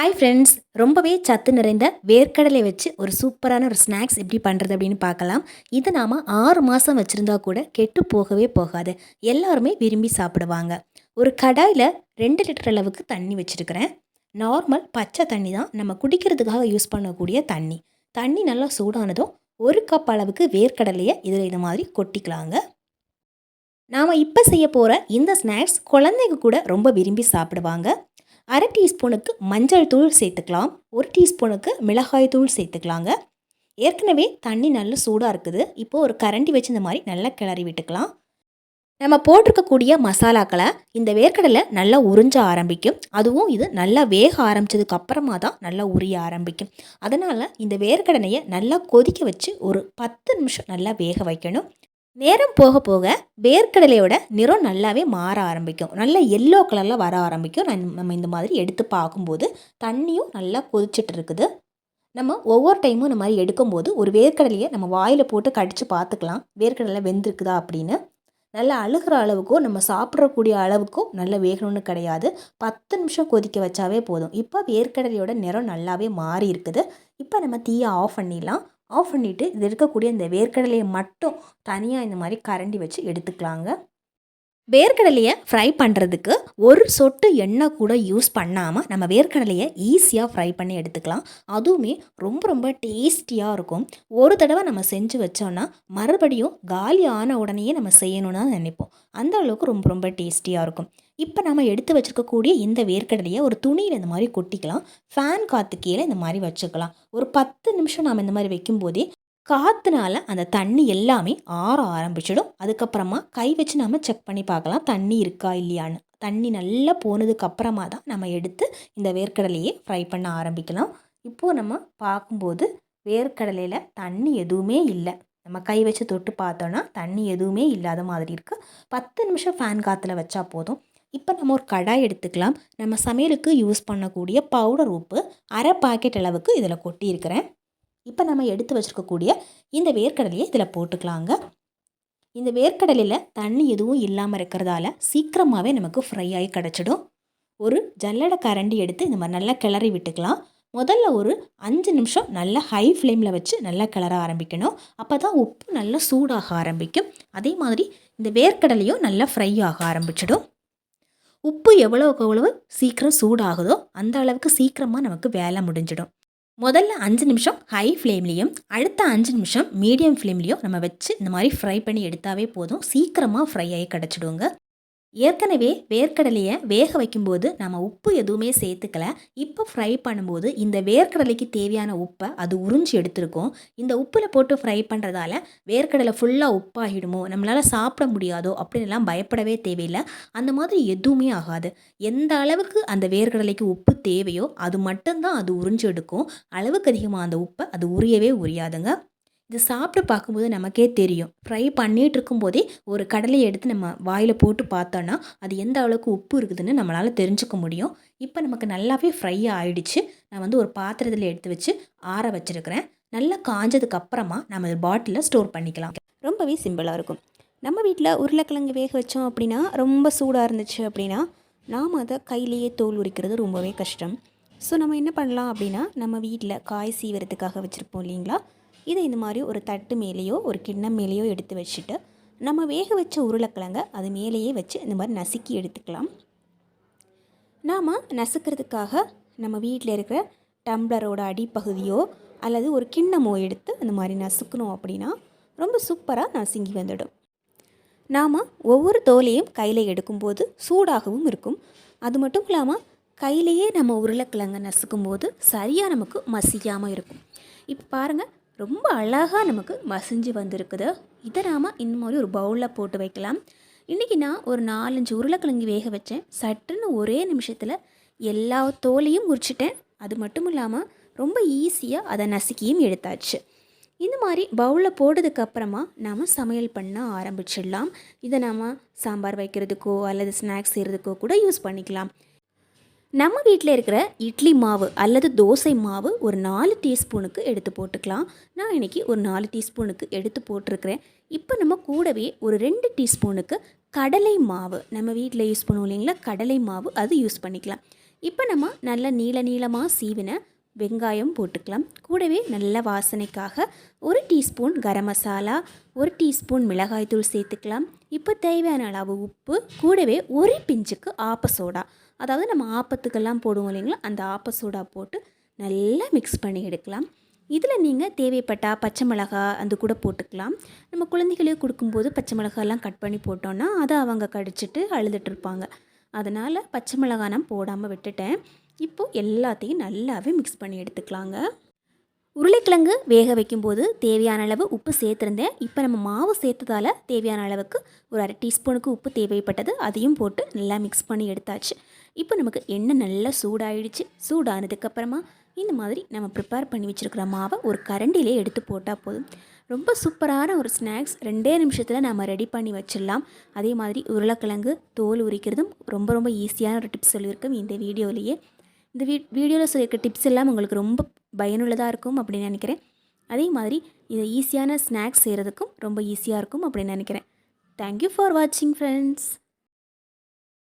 Hi friends ரொம்பவே சத்து நிறைந்த வேர்க்கடலை வச்சு ஒரு சூப்பரான ஒரு ஸ்நாக்ஸ் எப்படி பண்ணுறது அப்படின்னு பார்க்கலாம். இது நாம் ஆறு மாதம் வச்சுருந்தா கூட கெட்டு போகவே போகாது. எல்லாருமே விரும்பி சாப்பிடுவாங்க. ஒரு கடாயில் ரெண்டு லிட்டர் அளவுக்கு தண்ணி வச்சுருக்கிறேன். நார்மல் பச்சை தண்ணி தான் நம்ம குடிக்கிறதுக்காக யூஸ் பண்ணக்கூடிய தண்ணி. தண்ணி நல்லா சூடானதும் ஒரு கப் அளவுக்கு வேர்க்கடலையை இதில் இது மாதிரி கொட்டிக்கலாங்க. நாம் இப்போ செய்ய போகிற இந்த ஸ்நாக்ஸ் குழந்தைங்க கூட ரொம்ப விரும்பி சாப்பிடுவாங்க. அரை டீஸ்பூனுக்கு மஞ்சள் தூள் சேர்த்துக்கலாம். ஒரு டீஸ்பூனுக்கு மிளகாய் தூள் சேர்த்துக்கலாங்க. ஏற்கனவே தண்ணி நல்ல சூடாக இருக்குது. இப்போது ஒரு கரண்டி வச்சு இந்த மாதிரி நல்லா கிளறி விட்டுக்கலாம். நம்ம போட்டிருக்கக்கூடிய மசாலாக்களை இந்த வேர்க்கடலை நல்லா உறிஞ்ச ஆரம்பிக்கும். அதுவும் இது நல்லா வேக ஆரம்பித்ததுக்கு அப்புறமா தான் நல்லா உரிய ஆரம்பிக்கும். அதனால் இந்த வேர்க்கடலையை நல்லா கொதிக்க வச்சு ஒரு பத்து நிமிஷம் நல்லா வேக வைக்கணும். நேரம் போக போக வேர்க்கடலையோட நிறம் நல்லாவே மாற ஆரம்பிக்கும். நல்ல எல்லோ கலரில் வர ஆரம்பிக்கும். நம்ம இந்த மாதிரி எடுத்து பார்க்கும்போது தண்ணியும் நல்லா கொதிச்சுட்டு இருக்குது. நம்ம ஒவ்வொரு டைமும் இந்த மாதிரி எடுக்கும்போது ஒரு வேர்க்கடலையை நம்ம வாயில் போட்டு கடித்து பார்த்துக்கலாம். வேர்க்கடலை வெந்திருக்குதா அப்படின்னு. நல்லா அழுகிற அளவுக்கோ நம்ம சாப்பிடக்கூடிய அளவுக்கும் நல்லா வேகணும்னு கிடையாது. பத்து நிமிஷம் கொதிக்க வச்சாவே போதும். இப்போ வேர்க்கடலையோட நிறம் நல்லாவே மாறி இருக்குது. இப்போ நம்ம தீயை ஆஃப் பண்ணிடலாம். ஆஃப் பண்ணிவிட்டு இது இருக்கக்கூடிய இந்த வேர்க்கடலையை மட்டும் தனியாக இந்த மாதிரி கரண்டி வச்சு எடுத்துக்கலாங்க. வேர்க்கடலையை ஃப்ரை பண்ணுறதுக்கு ஒரு சொட்டு எண்ணெய் கூட யூஸ் பண்ணாமல் நம்ம வேர்க்கடலையை ஈஸியாக ஃப்ரை பண்ணி எடுத்துக்கலாம். அதுவுமே ரொம்ப ரொம்ப டேஸ்டியாக இருக்கும். ஒரு தடவை நம்ம செஞ்சு வச்சோன்னா மறுபடியும் காலி ஆன உடனேயே நம்ம செய்யணும்னு தான் நினைப்போம். அந்த அளவுக்கு ரொம்ப ரொம்ப டேஸ்டியாக இருக்கும். இப்போ நம்ம எடுத்து வச்சுருக்கக்கூடிய இந்த வேர்க்கடலையை ஒரு துணியில் இந்த மாதிரி கொட்டிக்கலாம். ஃபேன் காற்று கீழே இந்த மாதிரி வச்சுக்கலாம். ஒரு பத்து நிமிஷம் நாம் இந்த மாதிரி வைக்கும்போதே காற்றுனால அந்த தண்ணி எல்லாமே ஆற ஆரம்பிச்சிடும். அதுக்கப்புறமா கை வச்சு நம்ம செக் பண்ணி பார்க்கலாம். தண்ணி இருக்கா இல்லையான்னு. தண்ணி நல்லா போனதுக்கு அப்புறமா தான் நம்ம எடுத்து இந்த வேர்க்கடலையை ஃப்ரை பண்ண ஆரம்பிக்கலாம். இப்போது நம்ம பார்க்கும்போது வேர்க்கடலையில் தண்ணி எதுவுமே இல்லை. நம்ம கை வச்சு தொட்டு பார்த்தோன்னா தண்ணி எதுவுமே இல்லாத மாதிரி இருக்குது பத்து நிமிஷம் ஃபேன் காற்றுல வச்சா போதும். இப்போ நம்ம ஒரு கடாய் எடுத்துக்கலாம். நம்ம சமையலுக்கு யூஸ் பண்ணக்கூடிய பவுடர் உப்பு அரை பாக்கெட் அளவுக்கு இதில் கொட்டியிருக்கிறேன். இப்போ நம்ம எடுத்து வச்சுருக்கக்கூடிய இந்த வேர்க்கடலையை இதில் போட்டுக்கலாங்க. இந்த வேர்க்கடலையில் தண்ணி எதுவும் இல்லாமல் இருக்கிறதால சீக்கிரமாகவே நமக்கு ஃப்ரை ஆகி கிடச்சிடும். ஒரு ஜல்லடை கரண்டி எடுத்து இந்த மாதிரி நல்லா கிளறி விட்டுக்கலாம். முதல்ல ஒரு அஞ்சு நிமிஷம் நல்லா ஹை ஃப்ளேமில் வச்சு நல்லா கிளற ஆரம்பிக்கணும். அப்போ தான் உப்பு நல்லா சூடாக ஆரம்பிக்கும். அதே மாதிரி இந்த வேர்க்கடலையும் நல்லா ஃப்ரை ஆக ஆரம்பிச்சிடும். உப்பு எவ்வளோக்கு எவ்வளவு? சீக்கிரம் சூடாகுதோ அந்த அளவுக்கு சீக்கிரமாக நமக்கு வேலை முடிஞ்சிடும். முதல்ல அஞ்சு நிமிஷம் ஹை ஃப்ளேம்லேயும் அடுத்த அஞ்சு நிமிஷம் மீடியம் ஃப்ளேம்லேயும் நம்ம வச்சு இந்த மாதிரி ஃப்ரை பண்ணி எடுத்தாவே போதும். சீக்கிரமாக ஃப்ரை ஆகி கிடச்சிடுங்க. ஏற்கனவே வேர்க்கடலையை வேக வைக்கும்போது நம்ம உப்பு எதுவுமே சேர்த்துக்கல. இப்போ ஃப்ரை பண்ணும்போது இந்த வேர்க்கடலைக்கு தேவையான உப்பை அது உறிஞ்சி எடுத்திருக்கோம். இந்த உப்பில் போட்டு ஃப்ரை பண்ணுறதால வேர்க்கடலை ஃபுல்லாக உப்பாகிடுமோ நம்மளால் சாப்பிட முடியாதோ அப்படின்லாம் பயப்படவே தேவையில்லை. அந்த மாதிரி எதுவுமே ஆகாது. எந்த அளவுக்கு அந்த வேர்க்கடலைக்கு உப்பு தேவையோ அது மட்டும்தான் அது உறிஞ்சி எடுக்கும். அளவுக்கு அதிகமாக அந்த உப்பை அது உரியவே உரியாதுங்க. இது சாப்பிட்டு பார்க்கும்போது நமக்கே தெரியும். ஃப்ரை பண்ணிகிட்டு இருக்கும்போதே ஒரு கடலையை எடுத்து நம்ம வாயில் போட்டு பார்த்தோன்னா அது எந்த அளவுக்கு உப்பு இருக்குதுன்னு நம்மளால் தெரிஞ்சுக்க முடியும். இப்போ நமக்கு நல்லாவே ஃப்ரை ஆயிடுச்சு. நான் வந்து ஒரு பாத்திரத்தில் எடுத்து வச்சு ஆற வச்சுருக்கிறேன். நல்லா காஞ்சதுக்கு அப்புறமா நம்ம பாட்டிலில் ஸ்டோர் பண்ணிக்கலாம். ரொம்பவே சிம்பிளாக இருக்கும். நம்ம வீட்டில் உருளைக்கிழங்கு வேக வச்சோம் அப்படின்னா ரொம்ப சூடாக இருந்துச்சு அப்படின்னா நாம் அதை கையிலேயே தோல் உரிக்கிறது ரொம்பவே கஷ்டம். ஸோ நம்ம என்ன பண்ணலாம் அப்படின்னா நம்ம வீட்டில் காய் சீவரத்துக்காக வச்சுருப்போம் இல்லைங்களா? இதை இந்த மாதிரி ஒரு தட்டு மேலேயோ ஒரு கிண்ணம் மேலேயோ எடுத்து வச்சுட்டு நம்ம வேக வச்ச உருளைக்கிழங்க அது மேலேயே வச்சு இந்த மாதிரி நசுக்கி எடுத்துக்கலாம். நாம் நசுக்கிறதுக்காக நம்ம வீட்டில் இருக்கிற டம்ளரோட அடிப்பகுதியோ அல்லது ஒரு கிண்ணமோ எடுத்து இந்த மாதிரி நசுக்கணும் அப்படின்னா ரொம்ப சூப்பராக நசுங்கி வந்துடும். நாம் ஒவ்வொரு தோலையும் கையில் எடுக்கும்போது சூடாகவும் இருக்கும். அது மட்டும் இல்லாமல் கையிலேயே நம்ம உருளைக்கிழங்க நசுக்கும்போது சரியாக நமக்கு மசியாமல் இருக்கும். இப்போ பாருங்கள் ரொம்ப அழகாக நமக்கு மசிஞ்சு வந்திருக்குது. இதை நாம் இந்த மாதிரி ஒரு பவுலில் போட்டு வைக்கலாம். இன்றைக்கி நான் ஒரு நாலஞ்சு உருளைக்கிழங்கு வேக வச்சேன். சட்டுன்னு ஒரே நிமிஷத்தில் எல்லா தோலையும் உரிச்சிட்டேன் அது மட்டும் இல்லாமல் ரொம்ப ஈஸியாக அதை நசுக்கியும் எடுத்தாச்சு. இந்த மாதிரி பவுலில் போட்டதுக்கு அப்புறமா நாம் சமையல் பண்ண ஆரம்பிச்சிடலாம். இதை நாம் சாம்பார் வைக்கிறதுக்கோ அல்லது ஸ்நாக்ஸ் செய்கிறதுக்கோ கூட யூஸ் பண்ணிக்கலாம். நம்ம வீட்டில் இருக்கிற இட்லி மாவு அல்லது தோசை மாவு ஒரு நாலு டீஸ்பூனுக்கு எடுத்து போட்டுக்கலாம். நான் இன்றைக்கி ஒரு நாலு டீஸ்பூனுக்கு எடுத்து போட்டிருக்கிறேன். இப்போ நம்ம கூடவே ஒரு ரெண்டு டீஸ்பூனுக்கு கடலை மாவு. நம்ம வீட்டில் யூஸ் பண்ணுவோம் இல்லைங்களா? கடலை மாவு அது யூஸ் பண்ணிக்கலாம். இப்போ நம்ம நல்ல நீள நீளமாக சீவின வெங்காயம் போட்டுக்கலாம். கூடவே நல்ல வாசனைக்காக ஒரு டீஸ்பூன் கரம் மசாலா ஒரு டீஸ்பூன் மிளகாய்த்தூள் சேர்த்துக்கலாம். இப்போ தேவையான அளவு உப்பு கூடவே ஒரு பிஞ்சுக்கு ஆப்ப சோடா. அதாவது நம்ம ஆப்பத்துக்கெல்லாம் போடுவோம் இல்லைங்களா? அந்த ஆப்ப சோடா போட்டு நல்லா மிக்ஸ் பண்ணி எடுக்கலாம். இதில் நீங்கள் தேவைப்பட்டால் பச்சை மிளகா அந்த கூட போட்டுக்கலாம். நம்ம குழந்தைகளுக்கு கொடுக்கும்போது பச்சை மிளகாலாம் கட் பண்ணி போட்டோன்னா அதை அவங்க கடிச்சிட்டு அழுதுட்டு இருப்பாங்க. அதனால் பச்சை மிளகா நான் போடாமல் விட்டுட்டேன். இப்போது எல்லாத்தையும் நல்லாவே மிக்ஸ் பண்ணி எடுத்துக்கலாங்க. உருளைக்கிழங்கு வேக வைக்கும்போது தேவையான அளவு உப்பு சேர்த்துருந்தேன். இப்போ நம்ம மாவு சேர்த்ததால் தேவையான அளவுக்கு ஒரு அரை டீஸ்பூனுக்கு உப்பு தேவைப்பட்டது. அதையும் போட்டு நல்லா மிக்ஸ் பண்ணி எடுத்தாச்சு. இப்போ நமக்கு எண்ணெய் நல்லா சூடாயிடுச்சு. சூடானதுக்கப்புறமா இந்த மாதிரி நம்ம ப்ரிப்பேர் பண்ணி வச்சுருக்கிற மாவை ஒரு கரண்டிலே எடுத்து போட்டால் போதும். ரொம்ப சூப்பரான ஒரு ஸ்நாக்ஸ் ரெண்டே நிமிஷத்தில் நம்ம ரெடி பண்ணி வச்சிடலாம். அதே மாதிரி உருளைக்கிழங்கு தோல் உரிக்கிறதும் ரொம்ப ரொம்ப ஈஸியான ஒரு டிப்ஸ் சொல்லியிருக்கோம் இந்த வீடியோலேயே. இந்த வீ வீடியோவில் சொல்லியிருக்க டிப்ஸ் எல்லாம் உங்களுக்கு ரொம்ப பயனுள்ளதாக இருக்கும் அப்படின்னு நினைக்கிறேன். அதே மாதிரி இதை ஈஸியான ஸ்நாக்ஸ் செய்கிறதுக்கும் ரொம்ப ஈஸியாக இருக்கும் அப்படின்னு நினைக்கிறேன். தேங்க்யூ ஃபார் வாட்சிங் ஃப்ரெண்ட்ஸ்